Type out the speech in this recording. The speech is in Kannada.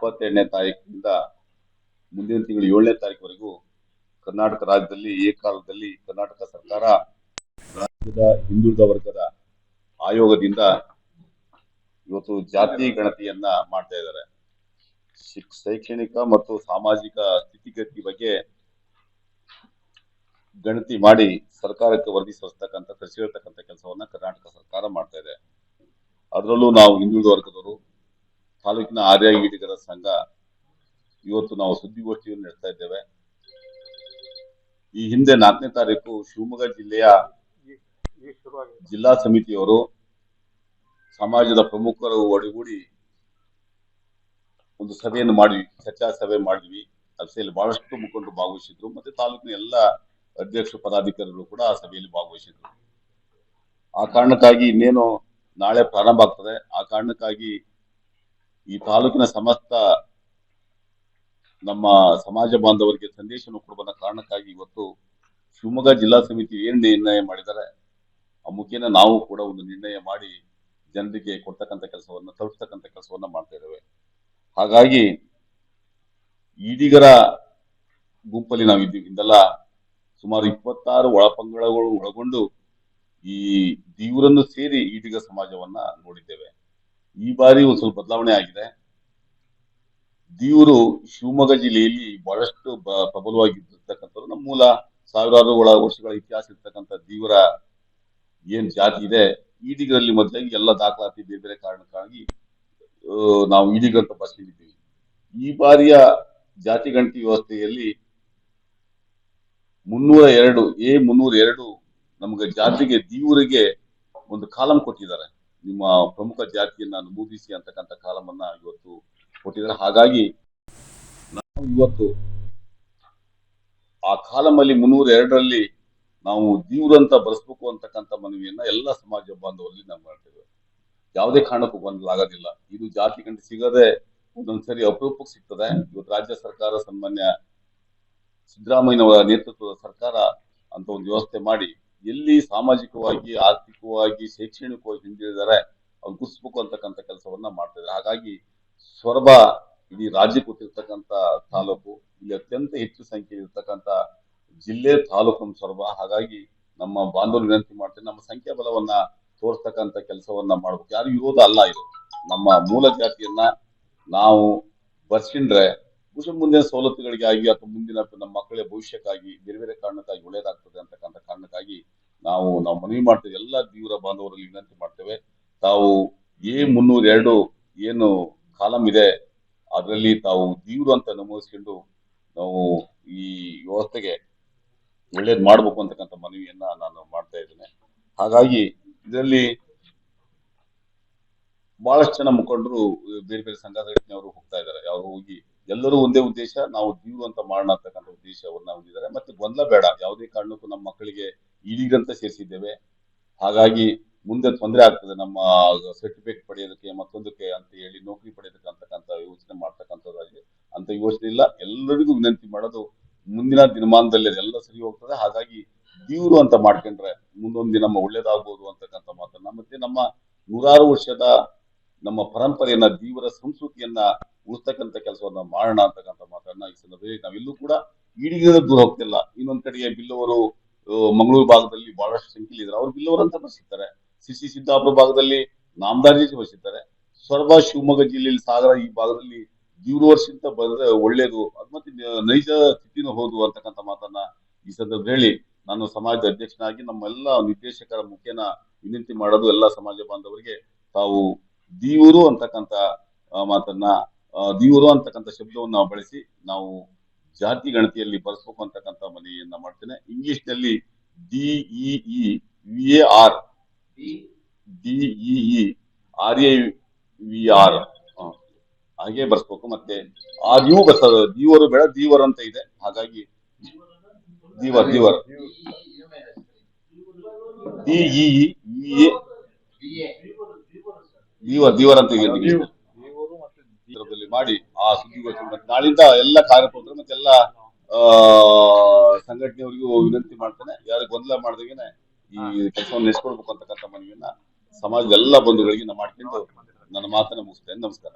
ಇಪ್ಪತ್ತೆರಡನೇ ತಾರೀಕಿನಿಂದ ಮುಂದಿನ ತಿಂಗಳು ಏಳನೇ ತಾರೀಕುವರೆಗೂ ಕರ್ನಾಟಕ ರಾಜ್ಯದಲ್ಲಿ ಏಕಾಲದಲ್ಲಿ ಕರ್ನಾಟಕ ಸರ್ಕಾರ ರಾಜ್ಯದ ಹಿಂದುಳಿದ ವರ್ಗದ ಆಯೋಗದಿಂದ ಇವತ್ತು ಜಾತಿ ಗಣತಿಯನ್ನ ಮಾಡ್ತಾ ಇದ್ದಾರೆ. ಶಿಕ್- ಶೈಕ್ಷಣಿಕ ಮತ್ತು ಸಾಮಾಜಿಕ ಸ್ಥಿತಿಗತಿ ಬಗ್ಗೆ ಗಣತಿ ಮಾಡಿ ಸರ್ಕಾರಕ್ಕೆ ವರದಿ ಸಲ್ಲಿಸ್ತಕ್ಕಂಥ ಕೃಷಿ ಕೆಲಸವನ್ನ ಕರ್ನಾಟಕ ಸರ್ಕಾರ ಮಾಡ್ತಾ ಇದೆ. ಅದರಲ್ಲೂ ನಾವು ಹಿಂದುಳಿದ ವರ್ಗದವರು ತಾಲೂಕಿನ ಆರ್ಯ ಈಡಿಗರ ಸಂಘ ಇವತ್ತು ನಾವು ಸುದ್ದಿಗೋಷ್ಠಿಯನ್ನು ನಡೆಸ್ತಾ ಇದ್ದೇವೆ. ಈ ಹಿಂದೆ ನಾಲ್ಕನೇ ತಾರೀಕು ಶಿವಮೊಗ್ಗ ಜಿಲ್ಲೆಯ ಜಿಲ್ಲಾ ಸಮಿತಿಯವರು ಸಮಾಜದ ಪ್ರಮುಖರು ಒಡಗೂಡಿ ಒಂದು ಸಭೆಯನ್ನು ಮಾಡಿದ್ವಿ, ಚರ್ಚಾ ಸಭೆ ಮಾಡಿದ್ವಿ. ಸಭೆಯಲ್ಲಿ ಬಹಳಷ್ಟು ಮುಖಂಡರು ಭಾಗವಹಿಸಿದ್ರು, ಮತ್ತೆ ತಾಲೂಕಿನ ಎಲ್ಲ ಅಧ್ಯಕ್ಷ ಪದಾಧಿಕಾರಿಗಳು ಕೂಡ ಆ ಸಭೆಯಲ್ಲಿ ಭಾಗವಹಿಸಿದ್ರು. ಆ ಕಾರಣಕ್ಕಾಗಿ ಇನ್ನೇನು ನಾಳೆ ಪ್ರಾರಂಭ ಆಗ್ತದೆ. ಆ ಕಾರಣಕ್ಕಾಗಿ ಈ ತಾಲೂಕಿನ ಸಮಸ್ತ ನಮ್ಮ ಸಮಾಜ ಬಾಂಧವರಿಗೆ ಸಂದೇಶವನ್ನು ಕೊಡುವ ಕಾರಣಕ್ಕಾಗಿ ಇವತ್ತು ಶಿವಮೊಗ್ಗ ಜಿಲ್ಲಾ ಸಮಿತಿ ಏನ್ ನಿರ್ಣಯ ಮಾಡಿದ್ದಾರೆ, ಆ ಮುಖೇನ ನಾವು ಕೂಡ ಒಂದು ನಿರ್ಣಯ ಮಾಡಿ ಜನರಿಗೆ ಕೊಡ್ತಕ್ಕಂಥ ಕೆಲಸವನ್ನ ತಲುಪಿಸ್ತಕ್ಕಂಥ ಕೆಲಸವನ್ನ ಮಾಡ್ತಾ ಇದ್ದೇವೆ. ಹಾಗಾಗಿ ಈಡಿಗರ ಗುಂಪಲ್ಲಿ ನಾವು ಇದ್ದೀವಿ. ಸುಮಾರು ಇಪ್ಪತ್ತಾರು ಒಳಪಂಗಡಗಳು ಒಳಗೊಂಡು ಈ ದೇವರನ್ನು ಸೇರಿ ಈಡಿಗ ಸಮಾಜವನ್ನ ನೋಡಿದ್ದೇವೆ. ಈ ಬಾರಿ ಒಂದು ಸ್ವಲ್ಪ ಬದಲಾವಣೆ ಆಗಿದೆ. ದೇವರು ಶಿವಮೊಗ್ಗ ಜಿಲ್ಲೆಯಲ್ಲಿ ಬಹಳಷ್ಟು ಪ್ರಬಲವಾಗಿರ್ತಕ್ಕಂಥದ್ದು ನಮ್ಮ ಮೂಲ ಸಾವಿರಾರು ಒಳ ವರ್ಷಗಳ ಇತಿಹಾಸ ಇರ್ತಕ್ಕಂಥ ದೇವರ ಏನ್ ಜಾತಿ ಇದೆ, ಈಡಿಗರಲ್ಲಿ ಮೊದಲಾಗಿ ಎಲ್ಲ ದಾಖಲಾತಿ ಬೇರೆ ಬೇರೆ ಕಾರಣಕ್ಕಾಗಿ ನಾವು ಈಡಿಗಂತ ಬಸ್ಸಿದ್ದೀವಿ ಈ ಬಾರಿಯ ಜಾತಿ ಗಂಟಿ ವ್ಯವಸ್ಥೆಯಲ್ಲಿ ಮುನ್ನೂರ ಎರಡು, ಎ ಮುನ್ನೂರ ಎರಡು ನಮಗೆ ಜಾತಿಗೆ ದೇವರಿಗೆ ಒಂದು ಕಾಲಂ ಕೊಟ್ಟಿದ್ದಾರೆ. ನಿಮ್ಮ ಪ್ರಮುಖ ಜಾತಿಯನ್ನ ನಮೂದಿಸಿ ಅಂತಕ್ಕಂಥ ಕಾಲಮನ್ನ ಇವತ್ತು ಕೊಟ್ಟಿದ್ದಾರೆ. ಹಾಗಾಗಿ ನಾವು ಇವತ್ತು ಆ ಕಾಲಮಲ್ಲಿ ಮುನ್ನೂರ ಎರಡರಲ್ಲಿ ನಾವು ದೀವ್ರ ಅಂತ ಬರೆಸ್ಬೇಕು ಅಂತಕ್ಕಂಥ ಮನವಿಯನ್ನ ಎಲ್ಲ ಸಮಾಜ ಬಾಂಧವರಲ್ಲಿ ನಾವು ಮಾಡ್ತೇವೆ. ಯಾವುದೇ ಕಾರಣಕ್ಕೂ ಗೊಂದಲಾಗೋದಿಲ್ಲ ಇದು ಜಾತಿ ಗಂಟೆ ಸಿಗದೆ ಒಂದೊಂದ್ಸರಿ ಅಪರೂಪಕ್ಕೆ ಸಿಗ್ತದೆ. ಇವತ್ತು ರಾಜ್ಯ ಸರ್ಕಾರ ಸನ್ಮಾನ್ಯ ಸಿದ್ದರಾಮಯ್ಯನವರ ನೇತೃತ್ವದ ಸರ್ಕಾರ ಅಂತ ಒಂದು ವ್ಯವಸ್ಥೆ ಮಾಡಿ ಎಲ್ಲಿ ಸಾಮಾಜಿಕವಾಗಿ ಆರ್ಥಿಕವಾಗಿ ಶೈಕ್ಷಣಿಕವಾಗಿ ಹಿಂದಿದ್ದಾರೆ ಅವ್ರು ಗುರ್ಸ್ಬೇಕು ಅಂತಕ್ಕಂಥ ಕೆಲಸವನ್ನ ಮಾಡ್ತಿದ್ದಾರೆ. ಹಾಗಾಗಿ ಸೊರಬ ಇಡೀ ರಾಜ್ಯಕ್ಕೆ ಗೊತ್ತಿರ್ತಕ್ಕಂಥ ತಾಲೂಕು, ಇಲ್ಲಿ ಅತ್ಯಂತ ಹೆಚ್ಚು ಸಂಖ್ಯೆ ಇರ್ತಕ್ಕಂಥ ಜಿಲ್ಲೆ ತಾಲೂಕು ಸೊರಬ ಹಾಗಾಗಿ ನಮ್ಮ ಬಾಂಧವ್ಯ ವಿನಂತಿ ಮಾಡ್ತೇನೆ, ನಮ್ಮ ಸಂಖ್ಯಾ ಬಲವನ್ನ ತೋರಿಸ್ತಕ್ಕಂಥ ಕೆಲಸವನ್ನ ಮಾಡ್ಬೇಕು. ಯಾರು ವಿರೋಧ ಅಲ್ಲ ಇದು. ನಮ್ಮ ಮೂಲ ಜಾತಿಯನ್ನ ನಾವು ಬರ್ಸ್ಕೊಂಡ್ರೆ ಬಹುಶಃ ಮುಂದಿನ ಸವಲತ್ತುಗಳಿಗಾಗಿ ಅಥವಾ ಮುಂದಿನ ನಮ್ಮ ಮಕ್ಕಳ ಭವಿಷ್ಯಕ್ಕಾಗಿ, ಬೇರೆ ಬೇರೆ ಕಾರಣಕ್ಕಾಗಿ ಒಳ್ಳೇದಾಗ್ತದೆ ಅಂತಕ್ಕಂಥ ಕಾರಣಕ್ಕಾಗಿ ನಾವು ನಾವು ಮನವಿ ಮಾಡ್ತೇವೆ, ಎಲ್ಲ ತೀವ್ರ ಬಾಂಧವರಲ್ಲಿ ವಿನಂತಿ ಮಾಡ್ತೇವೆ. ತಾವು ಎ ಮುನ್ನೂರ ಎರಡು ಏನು ಕಾಲಂ ಇದೆ, ಅದರಲ್ಲಿ ತಾವು ದೀವ್ರು ಅಂತ ನಮೂದಿಸ್ಕೊಂಡು ನಾವು ಈ ವ್ಯವಸ್ಥೆಗೆ ಒಳ್ಳೇದು ಮಾಡ್ಬೇಕು ಅಂತಕ್ಕಂಥ ಮನವಿಯನ್ನ ನಾನು ಮಾಡ್ತಾ ಇದ್ದೇನೆ. ಹಾಗಾಗಿ ಇದರಲ್ಲಿ ಬಹಳಷ್ಟು ಜನ ಮುಖಂಡರು, ಬೇರೆ ಬೇರೆ ಸಂಘ ಸಂಘಟನೆಯವರು ಹೋಗ್ತಾ ಇದ್ದಾರೆ. ಅವರು ಹೋಗಿ ಎಲ್ಲರೂ ಒಂದೇ ಉದ್ದೇಶ, ನಾವು ದೀವ್ರು ಅಂತ ಮಾಡೋಣ ಅಂತಕ್ಕಂಥ ಉದ್ದೇಶವನ್ನ ಹೊಂದಿದ್ದಾರೆ. ಮತ್ತೆ ಗೊಂದಲ ಬೇಡ, ಯಾವುದೇ ಕಾರಣಕ್ಕೂ ನಮ್ಮ ಮಕ್ಕಳಿಗೆ ಈಡಿಗಂತ ಸೇರಿಸಿದ್ದೇವೆ. ಹಾಗಾಗಿ ಮುಂದೆ ತೊಂದರೆ ಆಗ್ತದೆ. ನಮ್ಮ ಸರ್ಟಿಫಿಕೇಟ್ ಪಡೆಯೋದಕ್ಕೆ, ಮತ್ತೊಂದಕ್ಕೆ ಅಂತ ಹೇಳಿ ನೌಕರಿ ಪಡೆಯೋದಕ್ಕೆ ಅಂತಕ್ಕಂಥ ಯೋಚನೆ ಮಾಡ್ತಕ್ಕಂಥದ್ದಾಗಿದೆ. ಅಂತ ಯೋಚನೆ ಇಲ್ಲ. ಎಲ್ಲರಿಗೂ ವಿನಂತಿ ಮಾಡೋದು ಮುಂದಿನ ದಿನಮಾನದಲ್ಲಿ ಅದೆಲ್ಲ ಸರಿ ಹೋಗ್ತದೆ. ಹಾಗಾಗಿ ದೀವ್ರು ಅಂತ ಮಾಡ್ಕೊಂಡ್ರೆ ಮುಂದೊಂದು ದಿನ ಒಳ್ಳೇದಾಗ್ಬೋದು ಅಂತಕ್ಕಂಥ ಮಾತನ್ನ. ಮತ್ತೆ ನಮ್ಮ ನೂರಾರು ವರ್ಷದ ನಮ್ಮ ಪರಂಪರೆಯನ್ನ, ದೇವರ ಸಂಸ್ಕೃತಿಯನ್ನ ಉಳಿಸ್ತಕ್ಕಂಥ ಕೆಲಸವನ್ನ ಮಾಡೋಣ ಅಂತಕ್ಕಂಥ ಮಾತನ್ನ ಈ ಸಂದರ್ಭದಲ್ಲಿ ನಾವೆಲ್ಲೂ ಕೂಡ ಈಡಿಗಿನ ದೂರ ಹೋಗ್ತಿಲ್ಲ. ಇನ್ನೊಂದ್ ಕಡೆಗೆ ಬಿಲ್ಲವರು ಮಂಗಳೂರು ಭಾಗದಲ್ಲಿ ಬಹಳಷ್ಟು ಸಂಖ್ಯೆಯಲ್ಲಿ ಇದ್ದಾರೆ. ಅವ್ರು ಬಿಲ್ಲವರು ಅಂತ ಬರ್ಸಿರ್ತಾರೆ ಸಿಸಿ ಸಿದ್ದಾಪುರ ಭಾಗದಲ್ಲಿ ನಾಮದಾರಿ ಬರ್ಸಿರ್ತಾರೆ ಸೊರಬ, ಶಿವಮೊಗ್ಗ ಜಿಲ್ಲೆಯಲ್ಲಿ ಸಾಗರ ಈ ಭಾಗದಲ್ಲಿ ದೀವ್ರ ವರ್ಷದಿಂದ ಬಂದ್ರೆ ಒಳ್ಳೇದು. ಅದ್ ಮತ್ತೆ ನೈಜ ಸ್ಥಿತಿನೂ ಹೌದು ಅಂತಕ್ಕಂಥ ಮಾತನ್ನ ಈ ಸಂದರ್ಭದಲ್ಲಿ ಹೇಳಿ ನಾನು ಸಮಾಜದ ಅಧ್ಯಕ್ಷನಾಗಿ ನಮ್ಮೆಲ್ಲ ನಿರ್ದೇಶಕರ ಮುಖೇನ ವಿನಂತಿ ಮಾಡೋದು ಎಲ್ಲ ಸಮಾಜ ಬಾಂಧವರಿಗೆ ತಾವು ದೀವರು ಅಂತಕ್ಕಂಥ ಮಾತನ್ನ ದೀವರು ಅಂತಕ್ಕಂಥ ಶಬ್ದವನ್ನು ಬಳಸಿ ನಾವು ಜಾತಿ ಗಣತಿಯಲ್ಲಿ ಬಳಸ್ಬೇಕು ಅಂತಕ್ಕಂಥ ಮನವಿಯನ್ನ ಮಾಡ್ತೇನೆ. ಇಂಗ್ಲಿಷ್ನಲ್ಲಿ D E E V A R D E E R A V R ಹಾಗೆ ಬರ್ಸ್ಬೇಕು. ಮತ್ತೆ ಆ ಯು ಬರ್ತದೆ ದೀವರು ಬೇಡ ದೀವರ್ ಅಂತ ಇದೆ. ಹಾಗಾಗಿ ದೀವರ್ ದೀವರ್ ಡಿಇಇ ವಿ ಎ ದೀವರ್ ದೀವರ್ ಅಂತ ಇದೆ ಮಾಡಿ ಆ ಸುದ್ದಿಗೋಷ್ಠಿ ಮತ್ತೆ ನಾಳಿಂದ ಎಲ್ಲ ಕಾರ್ಯಕರ್ತರು ಮತ್ತೆ ಎಲ್ಲ, ಆ, ಸಂಘಟನೆಯವರಿಗೂ ವಿನಂತಿ ಮಾಡ್ತೇನೆ. ಯಾರು ಗೊಂದಲ ಮಾಡ್ದಾಗೇನೆ ಈ ಕೆಲಸವನ್ನು ನೆಸ್ಕೊಡ್ಬೇಕು ಅಂತಕ್ಕಂಥ ಮನವಿಯನ್ನ ಸಮಾಜದ ಎಲ್ಲ ಬಂಧುಗಳಿಗೆ ಮಾಡ್ಕೊಂಡು ನನ್ನ ಮಾತನ್ನ ಮುಗಿಸ್ತೇನೆ. ನಮಸ್ಕಾರ.